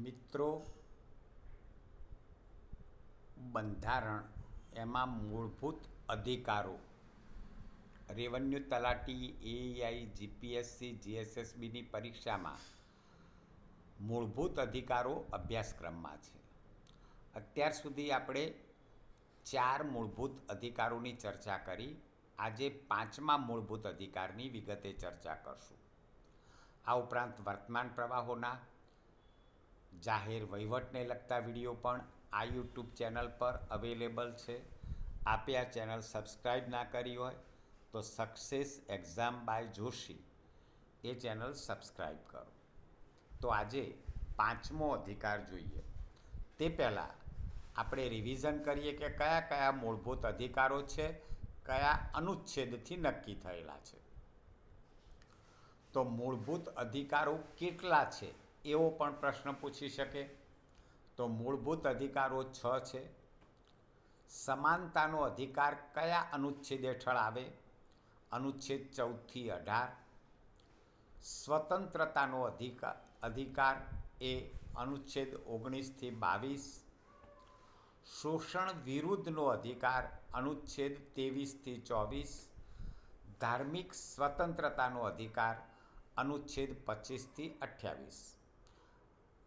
મિત્રો, બંધારણ એમાં મૂળભૂત અધિકારો. રેવન્યુ તલાટી એઆઈ જીપીએસસી જીએસએસબીની પરીક્ષામાં મૂળભૂત અધિકારો અભ્યાસક્રમમાં છે. અત્યાર સુધી આપણે ચાર મૂળભૂત અધિકારોની ચર્ચા કરી. આજે પાંચમા મૂળભૂત અધિકારની વિગતે ચર્ચા કરશું. આ ઉપરાંત વર્તમાન પ્રવાહોના જાહેર વહીવટને લગતા વીડિયો પણ આ યુટ્યુબ ચેનલ પર અવેલેબલ છે. આપે આ ચેનલ સબસ્ક્રાઈબ ના કરી હોય તો સક્સેસ એક્ઝામ બાય જોશી એ ચેનલ સબસ્ક્રાઈબ કરો. તો આજે પાંચમો અધિકાર જોઈએ. તે પહેલાં આપણે રિવિઝન કરીએ કે કયા કયા મૂળભૂત અધિકારો છે, કયા અનુચ્છેદથી નક્કી થયેલા છે. તો મૂળભૂત અધિકારો કેટલા છે? એવો પણ પ્રશ્ન પૂછી શકે? તો મૂળભૂત અધિકારો છ છે. સમાનતાનો અધિકાર કયા અનુચ્છેદ હેઠળ આવે? અનુચ્છેદ ચૌદથી અઢાર. સ્વતંત્રતાનો અધિકાર અધિકાર એ અનુચ્છેદ ઓગણીસથી બાવીસ. શોષણ વિરુદ્ધનો અધિકાર અનુચ્છેદ ત્રેવીસથી ચોવીસ. ધાર્મિક સ્વતંત્રતાનો અધિકાર અનુચ્છેદ પચીસથી અઠ્યાવીસ.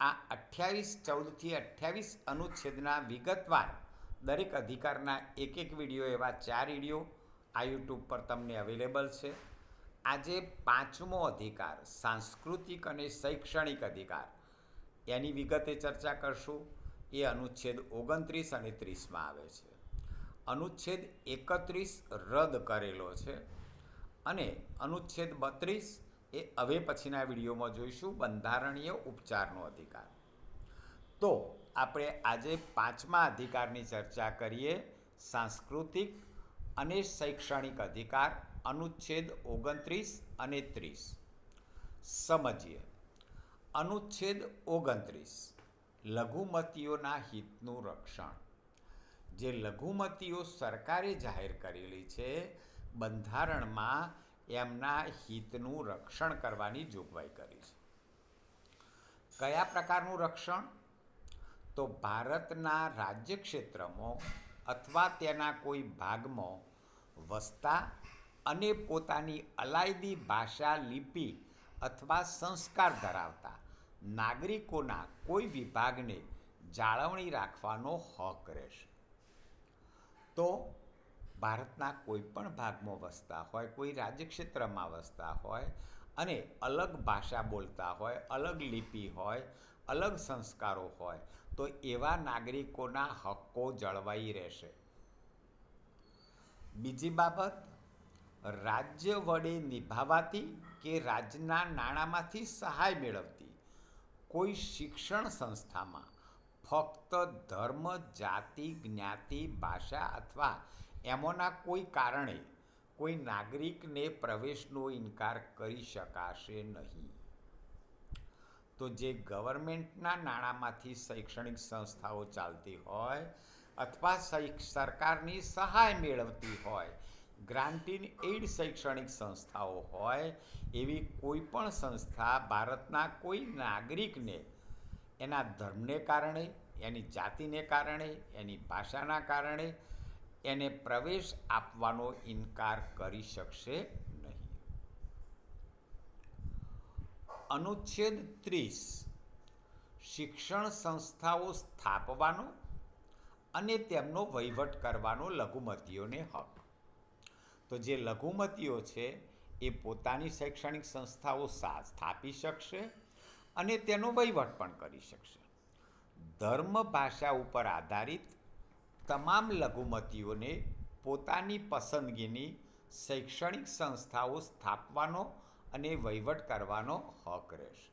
આ અઠ્યાવીસ, ચૌદથી અઠ્યાવીસ અનુચ્છેદના વિગતવાર દરેક અધિકારના એક એક વીડિયો એવા ચાર વીડિયો આ યુટ્યુબ પર તમને અવેલેબલ છે. આજે પાંચમો અધિકાર, સાંસ્કૃતિક અને શૈક્ષણિક અધિકાર. એની વિગતે ચર્ચા કરશું. એ અનુચ્છેદ ઓગણત્રીસ અને ત્રીસમાં આવે છે. અનુચ્છેદ એકત્રીસ રદ કરેલો છે અને અનુચ્છેદ બત્રીસ એ હવે પછીના વિડીયોમાં જોઈશું બંધારણીય ઉપચારનો અધિકાર. તો આપણે આજે પાંચમા અધિકારની ચર્ચા કરીએ, સાંસ્કૃતિક અને શૈક્ષણિક અધિકાર, અનુચ્છેદ ઓગણત્રીસ અને ત્રીસ. સમજીએ. અનુચ્છેદ ઓગણત્રીસ, લઘુમતીઓના હિતનું રક્ષણ. જે લઘુમતીઓ સરકારે જાહેર કરેલી છે, બંધારણમાં એમના હિતનું રક્ષણ કરવાની જોગવાઈ કરી છે. કયા પ્રકારનું રક્ષણ? તો ભારતના રાજ્ય ક્ષેત્રમાં અથવા તેના કોઈ ભાગમાં વસતા અને પોતાની અલાયદી ભાષા, લિપિ અથવા સંસ્કાર ધરાવતા નાગરિકોના કોઈ વિભાગને જાળવણી રાખવાનો હક રહેશે. તો ભારતના કોઈ પણ ભાગમાં વસતા હોય, કોઈ રાજ્યક્ષેત્રમાં વસતા હોય અને અલગ ભાષા બોલતા હોય, અલગ લિપિ હોય, અલગ સંસ્કારો હોય, તો એવા નાગરિકોના હક્કો જળવાઈ રહેશે. બીજી બાબત, રાજ્ય વડે નિભાવાતી કે રાજ્યના નાણાંમાંથી સહાય મેળવતી કોઈ શિક્ષણ સંસ્થામાં ફક્ત ધર્મ, જાતિ, જ્ઞાતિ, ભાષા અથવા એમોના કોઈ કારણે કોઈ નાગરિકને પ્રવેશનો ઇનકાર કરી શકાશે નહીં. તો જે ગવર્મેન્ટના નાણાંમાંથી શૈક્ષણિક સંસ્થાઓ ચાલતી હોય અથવા સરકારની સહાય મેળવતી હોય, ગ્રાન્ટીન એઇડ શૈક્ષણિક સંસ્થાઓ હોય, એવી કોઈ પણ સંસ્થા ભારતના કોઈ નાગરિકને એના ધર્મને કારણે, એની જાતિને કારણે, એની ભાષાના કારણે એને પ્રવેશ આપવાનો ઇનકાર કરી શકશે નહીં. અનુચ્છેદ ત્રીસ. શિક્ષણ સંસ્થાઓ સ્થાપવાનો અને તેમનો વહીવટ કરવાનો લઘુમતીઓને હક. તો જે લઘુમતીઓ છે, એ પોતાની શૈક્ષણિક સંસ્થાઓ સ્થાપી શકશે અને તેનો વહીવટ પણ કરી શકશે. ધર્મ ભાષા ઉપર આધારિત તમામ લઘુમતીઓને પોતાની પસંદગીની શૈક્ષણિક સંસ્થાઓ સ્થાપવાનો અને વહીવટ કરવાનો હક રહેશે.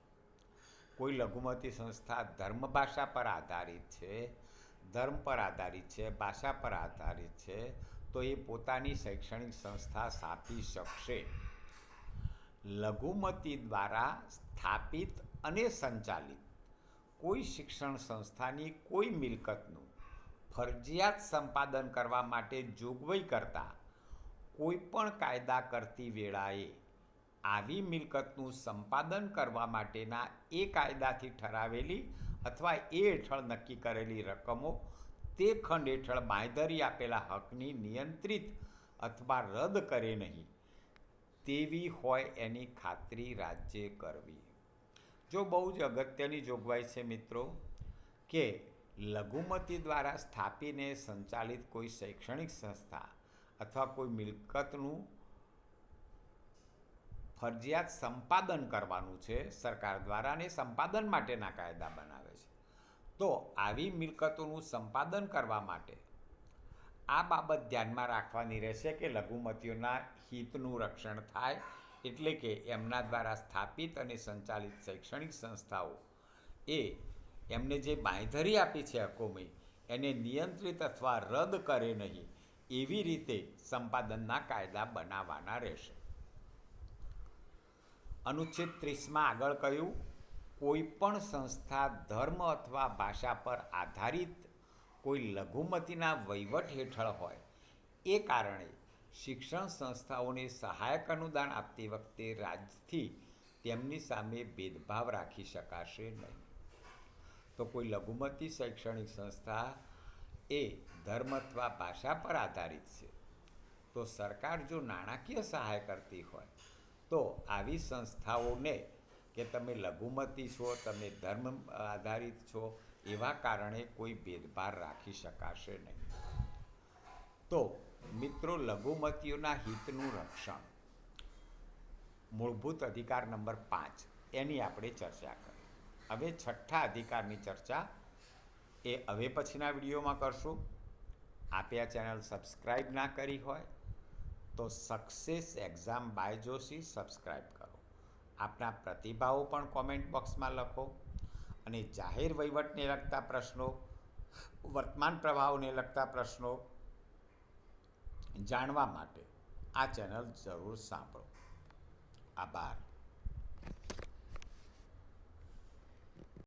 કોઈ લઘુમતી સંસ્થા ધર્મ ભાષા પર આધારિત છે, ધર્મ પર આધારિત છે, ભાષા પર આધારિત છે, તો એ પોતાની શૈક્ષણિક સંસ્થા સ્થાપી શકશે. લઘુમતી દ્વારા સ્થાપિત અને સંચાલિત કોઈ શિક્ષણ સંસ્થાની કોઈ મિલકતનું ફરજિયાત સંપાદન કરવા માટે જોગવાઈ કરતા કોઈપણ કાયદા કરતી વેળાએ આવી મિલકતનું સંપાદન કરવા માટેના એ કાયદાથી ઠરાવેલી અથવા એ હેઠળ નક્કી કરેલી રકમો તે ખંડ હેઠળ બાંયધરી આપેલા હકની નિયંત્રિત અથવા રદ કરે નહીં તેવી હોય એની ખાતરી રાજ્યે કરવી. જો બહુ જ અગત્યની જોગવાઈ છે મિત્રો, કે લઘુમતી દ્વારા સ્થાપીને સંચાલિત કોઈ શૈક્ષણિક સંસ્થા અથવા કોઈ મિલકતનું ફરજિયાત સંપાદન કરવાનું છે, સરકાર દ્વારા અને સંપાદન માટેના કાયદા બનાવે છે. તો આવી મિલકતોનું સંપાદન કરવા માટે આ બાબત ધ્યાનમાં રાખવાની રહેશે કે લઘુમતીઓના હિતનું રક્ષણ થાય એટલે કે એમના દ્વારા સ્થાપિત અને સંચાલિત શૈક્ષણિક સંસ્થાઓ એ એમને જે બાંયધરી આપી છે હકોમે, એને નિયંત્રિત અથવા રદ કરે નહીં, એવી રીતે સંપાદનના કાયદા બનાવવાના રહેશે. અનુચ્છેદ ત્રીસમાં આગળ કહ્યું, કોઈ પણ સંસ્થા ધર્મ અથવા ભાષા પર આધારિત કોઈ લઘુમતીના વહીવટ હેઠળ હોય, એ કારણે શિક્ષણ સંસ્થાઓને સહાયક અનુદાન આપતી વખતે રાજથી તેમની સામે ભેદભાવ રાખી શકાશે નહીં. તો કોઈ લઘુમતી શૈક્ષણિક સંસ્થા એ ધર્મ અથવા ભાષા પર આધારિત છે. તો સરકાર જો નાણાકીય સહાય કરતી હોય, તો આવી સંસ્થાઓને કે તમે લઘુમતી છો, તમે ધર્મ આધારિત છો, એવા કારણે કોઈ ભેદભાવ રાખી શકાશે નહીં. તો મિત્રો, લઘુમતીઓના હિતનું રક્ષણ. મૂળભૂત અધિકાર નંબર પાંચ, એની આપણે ચર્ચા કરી. હવે છઠ્ઠા અધિકારની ચર્ચા એ હવે પછીના વિડીયોમાં કરશું. આપે આ ચેનલ સબસ્ક્રાઈબ ના કરી હોય તો success exam by Joshi subscribe કરો. આપના પ્રતિભાવો પણ કોમેન્ટ બોક્સમાં લખો અને જાહેર વહીવટને લગતા પ્રશ્નો, વર્તમાન પ્રવાહોને લગતા પ્રશ્નો જાણવા માટે આ ચેનલ જરૂર સાંભળો. આભાર.